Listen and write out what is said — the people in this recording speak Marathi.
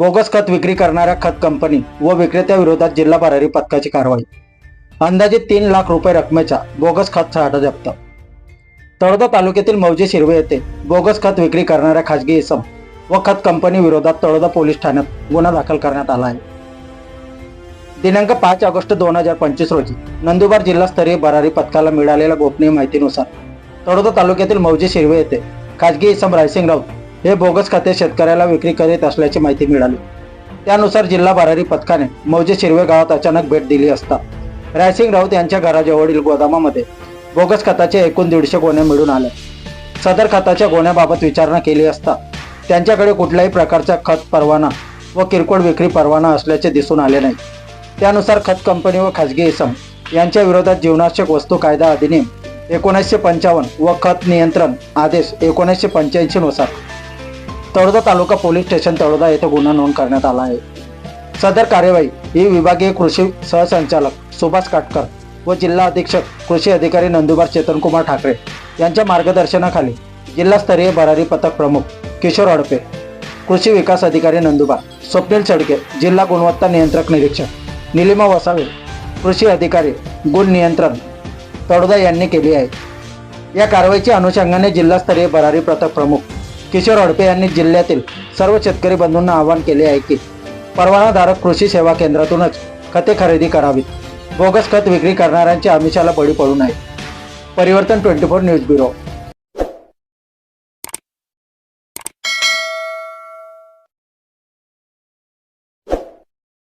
बोगस खत विक्री करणाऱ्या खत कंपनी व विक्रेत्याविरोधात जिल्हा भरारी पथकाची कारवाई. अंदाजे तीन लाख रुपये रकमेच्या बोगस खत साठा जप्त. तळोदा तालुक्यातील मौजे शिरवे येथे बोगस खत विक्री करणाऱ्या खाजगी इसम व खत कंपनी विरोधात तळोदा पोलीस ठाण्यात गुन्हा दाखल करण्यात आला आहे. दिनांक पाच ऑगस्ट दोन हजार पंचवीस रोजी नंदुरबार जिल्हास्तरीय भरारी पथकाला मिळालेल्या गोपनीय माहितीनुसार तळोदा तालुक्यातील मौजे शिरवे येथे खाजगी इसम रायसिंग राऊत हे बोगस खाते शेतकऱ्याला विक्री करीत असल्याची माहिती मिळाली. त्यानुसार जिल्हा भरारी पथकाने मौजे शिरवे गावात अचानक भेट दिली असता रायसिंग राऊत यांच्या घराजवळील गोदामामध्ये बोगस खताचे एकूण दीडशे गोण्या मिळून आल्या सदर खताच्या गोण्याबाबत विचारणा केली असता त्यांच्याकडे कुठल्याही प्रकारचा खत परवाना व किरकोळ विक्री परवाना असल्याचे दिसून आले नाही. त्यानुसार खत कंपनी व खाजगी इसम यांच्या विरोधात जीवनावश्यक वस्तू कायदा अधिनियम एकोणीसशे पंचावन्न व खत नियंत्रण आदेश एकोणीसशे पंच्याऐंशी नुसार तळोदा तालुका पोलीस स्टेशन तळोदा येथे गुन्हा नोंद करण्यात आला आहे. सदर कार्यवाही ही विभागीय कृषी सहसंचालक सुभाष काटकर व जिल्हा अधीक्षक कृषी अधिकारी नंदुबार चेतनकुमार ठाकरे यांच्या मार्गदर्शनाखाली जिल्हास्तरीय भरारी पथक प्रमुख किशोर हडपे कृषी विकास अधिकारी नंदुबार स्वप्नील चडके जिल्हा गुणवत्ता नियंत्रक निरीक्षक निलिमा वसावे कृषी अधिकारी गुण नियंत्रण तळोदा यांनी केली आहे. या कारवाईच्या अनुषंगाने जिल्हास्तरीय भरारी पथक प्रमुख किशोर हडपे यांनी जिल्ह्यातील सर्व शेतकरी बंधूंना आवाहन केले आहे की परवानाधारक कृषी सेवा केंद्रातूनच खते खरेदी करावीत. बोगस खत विक्री करणाऱ्यांच्या आमिषाला बळी पडू नये. परिवर्तन ट्वेंटी फोर न्यूज ब्युरो.